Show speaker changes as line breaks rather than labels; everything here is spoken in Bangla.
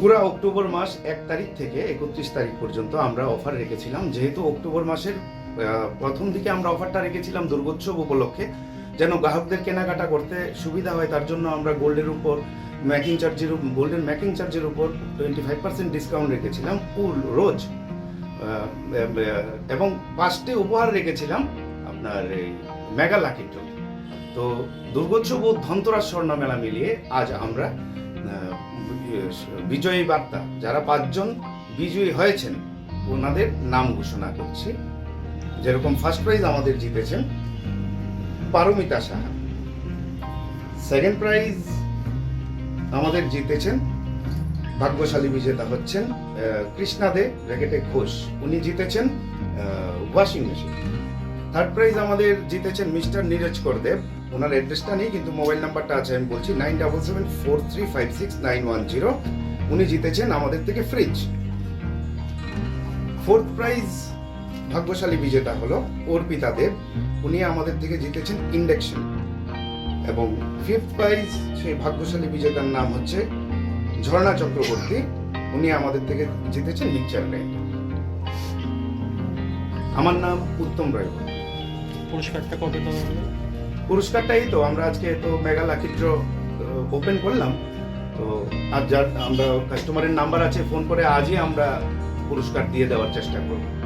পুরা অক্টোবর মাস এক তারিখ থেকে একত্রিশ তারিখ পর্যন্ত আমরা অফার রেখেছিলাম। যেহেতু অক্টোবর মাসের প্রথম দিকে আমরা অফারটা রেখেছিলাম দুর্গোৎসব উপলক্ষে, যেন গ্রাহকদের কেনাকাটা করতে সুবিধা হয়, তার জন্য আমরা গোল্ডের উপর ম্যাকিং চার্জের গোল্ডের ম্যাকিং চার্জের উপর টোয়েন্টি ফাইভ পার্সেন্ট ডিসকাউন্ট রেখেছিলাম ফুল রোজ। এবং পাঁচটি উপহার রেখেছিলাম আপনার এই মেগা জন্য তো দুর্গোৎসব ও ধনতরাস স্বর্ণ মেলা মিলিয়ে আজ আমরা বিজয়ী বার্তা। যারা পাঁচজন বিজয়ী হয়েছেন, ওনাদের নাম ঘোষণা করছি। যেরকম ফার্স্ট প্রাইজ আমাদের জিতেছেন পারমিতা সাহা। সেকেন্ড প্রাইজ আমাদের জিতেছেন ভাগ্যশালী বিজেতা হচ্ছেন কৃষ্ণা দে, রেগেটে ঘোষ। উনি জিতেছেন ওয়াশিং মেশিন। থার্ড প্রাইজ আমাদের জিতেছেন মিস্টার নীরজ করদেব। ওনার অ্যাড্রেসটা নেই, কিন্তু মোবাইল নাম্বারটা আছে, আমি বলছি nine double seven four three five six nine one zero উনি জিতেছেন আমাদের থেকে ফ্রিজ ফোর্থ প্রাইজ ভাগ্যশালী বিজেতা হলো অর্পিতা দেব। উনি আমাদের থেকে জিতেছেন ইন্ডাকশন এবং ফিফথ প্রাইজ সেই ভাগ্যশালী বিজেতার নাম হচ্ছে ঝর্ণা চক্রবর্তী। উনি আমাদের থেকে জিতেছেন মিক্সচার গ্রাইন্ডার আমার নাম উত্তম রায়।
পুরস্কারটা কবে দেওয়া পুরস্কারটা
পুরস্কারটাই তো, আমরা আজকে তো মেগা লাকি ড্র ওপেন করলাম। তো আর যার, আমরা কাস্টমারের নাম্বার আছে ফোন করে আজই আমরা পুরস্কার দিয়ে দেওয়ার চেষ্টা করব।